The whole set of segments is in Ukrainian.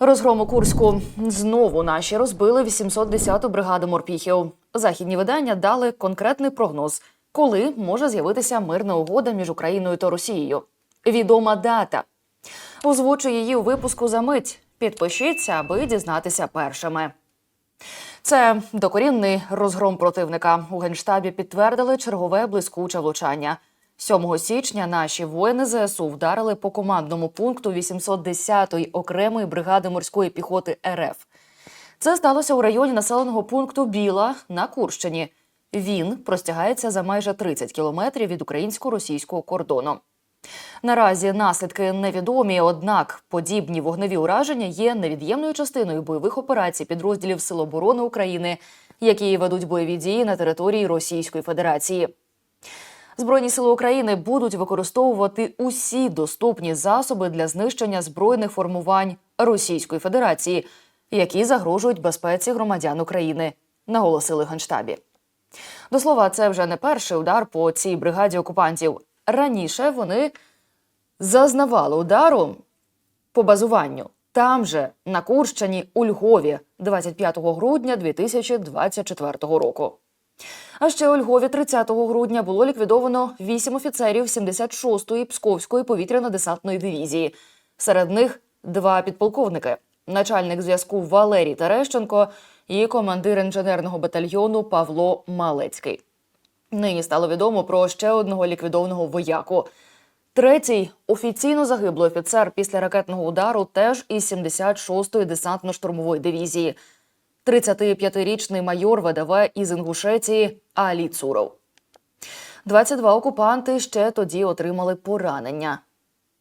Розгром у Курську знову наші розбили 810-ту бригаду морпіхів. Західні видання дали конкретний прогноз, коли може з'явитися мирна угода між Україною та Росією. Відома дата. Озвучу її у випуску за мить. Підпишіться, аби дізнатися першими. Це докорінний розгром противника. У генштабі підтвердили чергове блискуче влучання. 7 січня наші воїни ЗСУ вдарили по командному пункту 810-ї окремої бригади морської піхоти РФ. Це сталося у районі населеного пункту Біла на Курщині. Він простягається за майже 30 кілометрів від українсько-російського кордону. Наразі наслідки невідомі, однак подібні вогневі ураження є невід'ємною частиною бойових операцій підрозділів Сил оборони України, які ведуть бойові дії на території Російської Федерації. Збройні сили України будуть використовувати усі доступні засоби для знищення збройних формувань Російської Федерації, які загрожують безпеці громадян України, наголосили генштабі. До слова, це вже не перший удар по цій бригаді окупантів. Раніше вони зазнавали удару по базуванню там же, на Курщині, у Львові, 25 грудня 2024 року. А ще у Львові 30 грудня було ліквідовано 8 офіцерів 76-ї Псковської повітряно-десантної дивізії. Серед них два підполковники: начальник зв'язку Валерій Терещенко і командир інженерного батальйону Павло Малецький. Нині стало відомо про ще одного ліквідованого вояку. Третій офіційно загиблий офіцер після ракетного удару теж із 76-ї десантно-штурмової дивізії. 35-річний майор ВДВ із Інгушетії Алі Цуров. 22 окупанти ще тоді отримали поранення.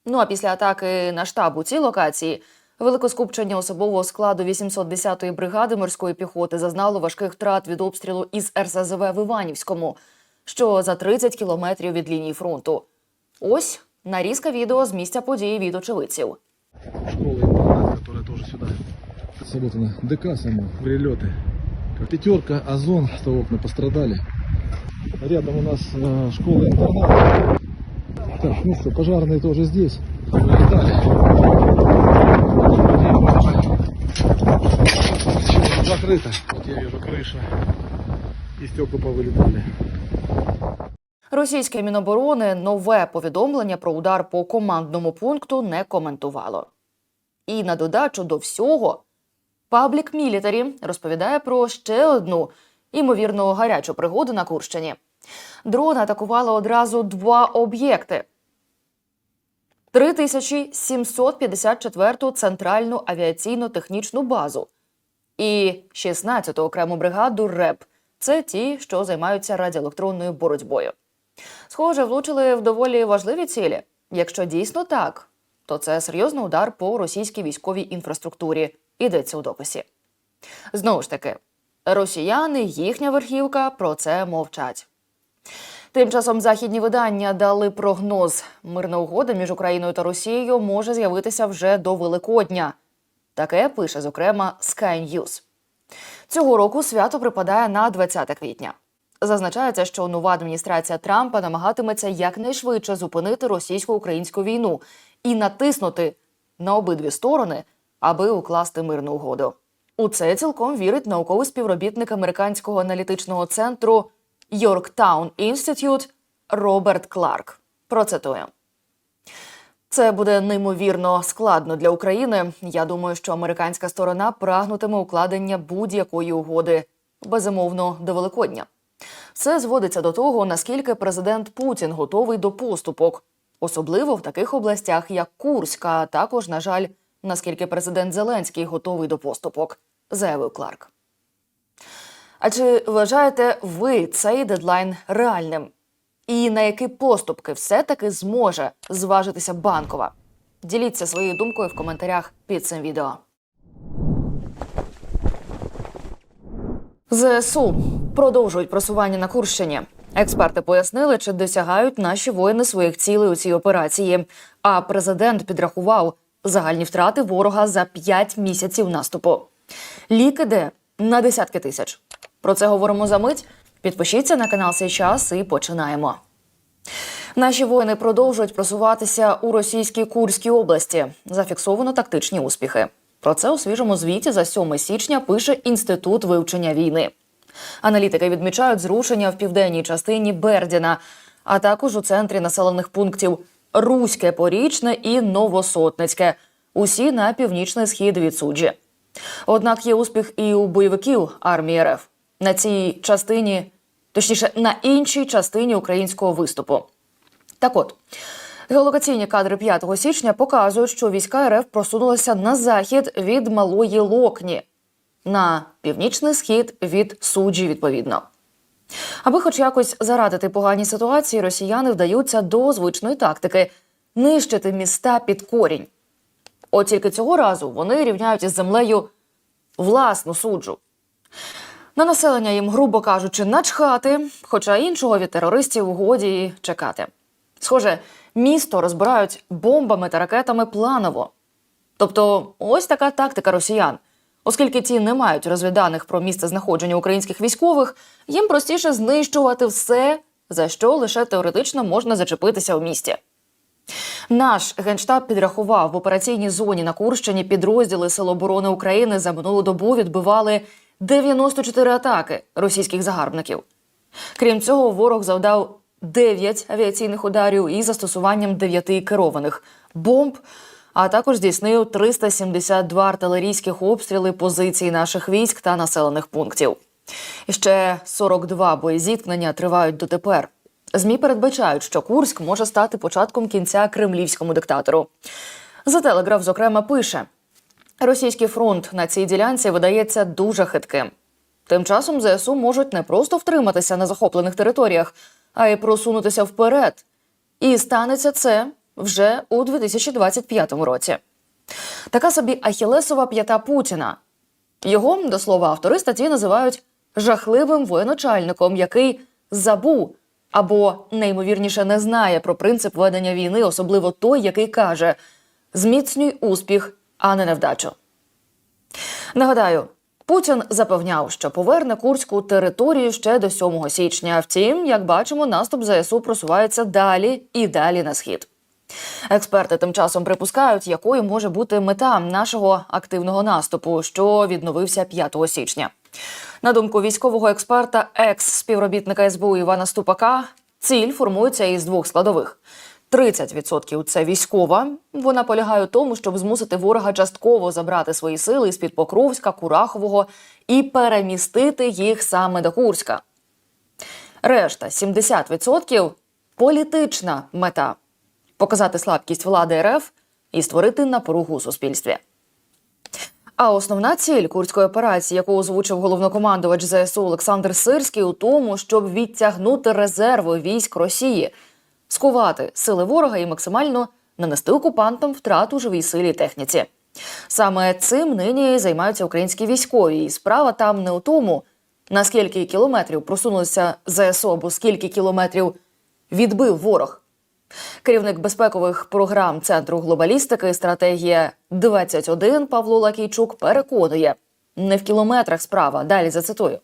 Ну а після атаки на штаб у цій локації велике скупчення особового складу 810-ї бригади морської піхоти зазнало важких втрат від обстрілу із РСЗВ в Іванівському, що за 30 кілометрів від лінії фронту. Ось нарізка відео з місця події від очевидців. школа-интернат, которая тоже сюда сработана. ДК само, прилеты. Пятерка, Озон, что окна пострадали. Рядом у нас э, школа-интернат. Так, ну что, пожарные тоже здесь. Вылетали. Всё закрыто. Вот я вижу крыша. И стекла повылетали. Російське міноборони нове повідомлення про удар по командному пункту не коментувало. І на додачу до всього, Паблік Мілітарі розповідає про ще одну імовірно гарячу пригоду на Курщині. Дрон атакували одразу два об'єкти. 3754-ту центральну авіаційно-технічну базу і 16-ту окрему бригаду РЕП. Це ті, що займаються радіоелектронною боротьбою. Схоже, влучили в доволі важливі цілі. Якщо дійсно так, то це серйозний удар по російській військовій інфраструктурі. Йдеться у дописі. Знову ж таки, росіяни, їхня верхівка про це мовчать. Тим часом західні видання дали прогноз: мирна угода між Україною та Росією може з'явитися вже до Великодня. Таке пише, зокрема, Sky News. Цього року свято припадає на 20 квітня. Зазначається, що нова адміністрація Трампа намагатиметься якнайшвидше зупинити російсько-українську війну і натиснути на обидві сторони, аби укласти мирну угоду. У це цілком вірить науковий співробітник американського аналітичного центру Yorktown Institute Роберт Кларк. Процитую. Це буде неймовірно складно для України. Я думаю, що американська сторона прагнутиме укладення будь-якої угоди, безумовно, до Великодня. Все зводиться до того, наскільки президент Путін готовий до поступок, особливо в таких областях, як Курська, а також, на жаль, наскільки президент Зеленський готовий до поступок, заявив Кларк. А чи вважаєте ви цей дедлайн реальним? І на які поступки все-таки зможе зважитися банкова? Діліться своєю думкою в коментарях під цим відео. ЗСУ продовжують просування на Курщині. Експерти пояснили, чи досягають наші воїни своїх цілей у цій операції. А президент підрахував загальні втрати ворога за 5 місяців наступу. Лік іде на десятки тисяч. Про це говоримо за мить. Підпишіться на канал «Сей час» і починаємо. Наші воїни продовжують просуватися у російській Курській області. Зафіксовано тактичні успіхи. Про це у свіжому звіті за 7 січня пише Інститут вивчення війни. Аналітики відмічають зрушення в південній частині Бердіна, а також у центрі населених пунктів Руське, Порічне і Новосотницьке. Усі на північний схід від суджі. Однак є успіх і у бойовиків армії РФ на цій частині, точніше на іншій частині українського виступу. Так от, геолокаційні кадри 5 січня показують, що війська РФ просунулися на захід від Малої Локні, на північний схід від суджі, відповідно. Аби хоч якось зарадити поганій ситуації, росіяни вдаються до звичної тактики нищити міста під корінь. От тільки цього разу вони рівняють із землею власну суджу. На населення їм, грубо кажучи, начхати, хоча іншого від терористів годі і чекати. Схоже, місто розбирають бомбами та ракетами планово. Тобто, ось така тактика росіян. Оскільки ті не мають розвіданих про місце знаходження українських військових, їм простіше знищувати все, за що лише теоретично можна зачепитися у місті. Наш генштаб підрахував в операційній зоні на Курщині підрозділи Сил оборони України за минулу добу відбивали 94 атаки російських загарбників. Крім цього, ворог завдав 9 авіаційних ударів із застосуванням 9 керованих бомб, а також здійснив 372 артилерійських обстріли позицій наших військ та населених пунктів. Ще 42 боєзіткнення тривають дотепер. ЗМІ передбачають, що Курськ може стати початком кінця кремлівському диктатору. За телеграф, зокрема, пише: Російський фронт на цій ділянці видається дуже хитким. Тим часом ЗСУ можуть не просто втриматися на захоплених територіях, а й просунутися вперед. І станеться це вже у 2025 році. Така собі Ахілесова п'ята Путіна. Його, до слова, автори статті називають жахливим воєначальником, який забув або неймовірніше не знає про принцип ведення війни, особливо той, який каже: зміцнюй успіх, а не невдачу. Нагадаю, Путін запевняв, що поверне курську територію ще до 7 січня. Втім, як бачимо, наступ ЗСУ просувається далі і далі на схід. Експерти тим часом припускають, якою може бути мета нашого активного наступу, що відновився 5 січня. На думку військового експерта, екс-співробітника СБУ Івана Ступака, ціль формується із двох складових. 30% – це військова. Вона полягає у тому, щоб змусити ворога частково забрати свої сили з під Покровська, Курахового і перемістити їх саме до Курська. Решта 70% – політична мета показати слабкість влади РФ і створити напругу у суспільстві. А основна ціль курської операції, яку озвучив головнокомандувач ЗСУ Олександр Сирський, у тому, щоб відтягнути резерви військ Росії, скувати сили ворога і максимально нанести окупантам втрату живій силі і техніці. Саме цим нині займаються українські військові, і справа там не у тому, на скільки кілометрів просунулися ЗСУ або скільки кілометрів відбив ворог. Керівник безпекових програм Центру глобалістики стратегія 21 Павло Лакійчук переконує, не в кілометрах справа. Далі зацитую.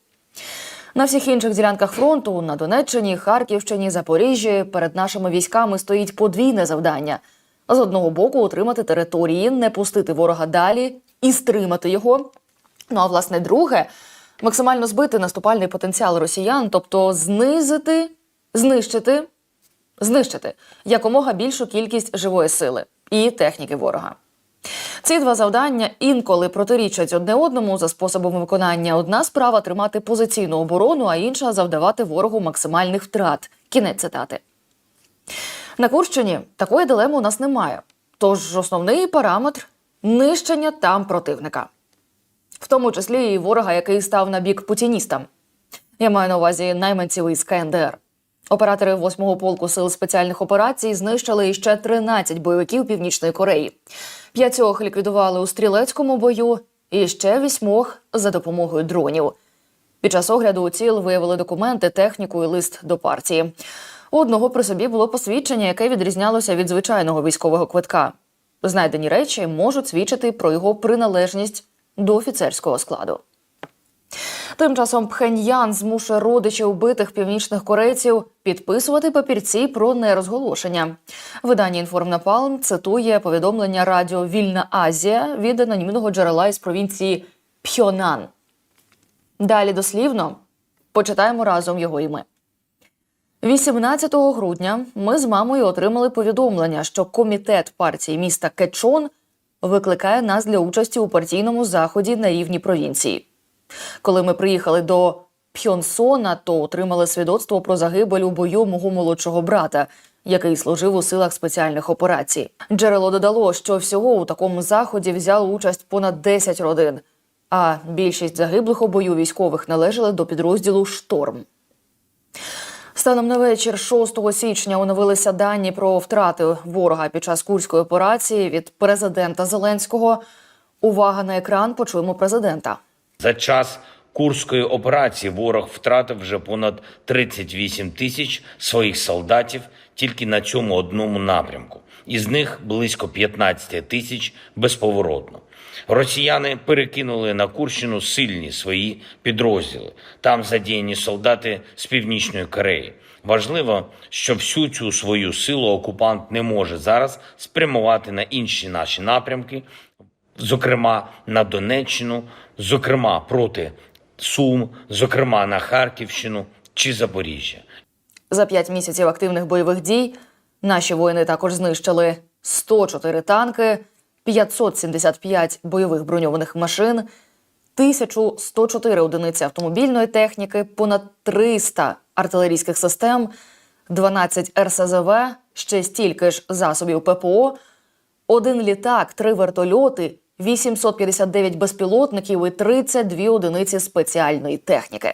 На всіх інших ділянках фронту на Донеччині, Харківщині, Запоріжжі перед нашими військами стоїть подвійне завдання: з одного боку утримати території, не пустити ворога далі і стримати його. Ну а власне, друге максимально збити наступальний потенціал росіян, тобто знизити, знищити знищити якомога більшу кількість живої сили і техніки ворога. Ці два завдання інколи протирічать одне одному за способом виконання. Одна справа тримати позиційну оборону, а інша завдавати ворогу максимальних втрат. Кінець цитати. На Курщині такої дилеми у нас немає. Тож основний параметр нищення там противника, в тому числі і ворога, який став на бік путіністам. Я маю на увазі найманців із КНДР. Оператори 8-го полку сил спеціальних операцій знищили іще 13 бойовиків Північної Кореї. П'ятьох ліквідували у стрілецькому бою, і ще вісьмох за допомогою дронів. Під час огляду у ціл виявили документи, техніку і лист до партії. У одного при собі було посвідчення, яке відрізнялося від звичайного військового квитка. Знайдені речі можуть свідчити про його приналежність до офіцерського складу. Тим часом Пхеньян змушує родичів убитих північних корейців підписувати папірці про нерозголошення. Видання «Інформнапалм» цитує повідомлення радіо Вільна Азія від анонімного джерела із провінції Пхьонан. Далі дослівно почитаємо разом його і ми. 18 грудня ми з мамою отримали повідомлення, що комітет партії міста Кечон викликає нас для участі у партійному заході на рівні провінції. Коли ми приїхали до Пхьонсона, то отримали свідоцтво про загибель у бою мого молодшого брата, який служив у силах спеціальних операцій. Джерело додало, що всього у такому заході взяло участь понад 10 родин, а більшість загиблих у бою військових належали до підрозділу Шторм. Станом на вечір 6 січня оновилися дані про втрати ворога під час курської операції від президента Зеленського. Увага на екран. Почуємо президента. За час Курської операції ворог втратив вже понад 38 тисяч своїх солдатів тільки на цьому одному напрямку. Із них близько 15 тисяч безповоротно. Росіяни перекинули на Курщину сильні свої підрозділи. Там задіяні солдати з Північної Кореї. Важливо, що всю цю свою силу окупант не може зараз спрямувати на інші наші напрямки, зокрема на Донеччину, зокрема проти Сум, зокрема на Харківщину чи Запоріжжя. За п'ять місяців активних бойових дій наші воїни також знищили 104 танки, 575 бойових броньованих машин, 1104 одиниці автомобільної техніки, понад 300 артилерійських систем, 12 РСЗВ, ще стільки ж засобів ППО, один літак, три вертольоти, 859 безпілотників і 32 одиниці спеціальної техніки.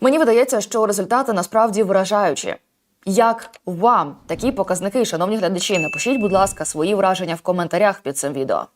Мені видається, що результати насправді вражаючі. Як вам такі показники, шановні глядачі? Напишіть, будь ласка, свої враження в коментарях під цим відео.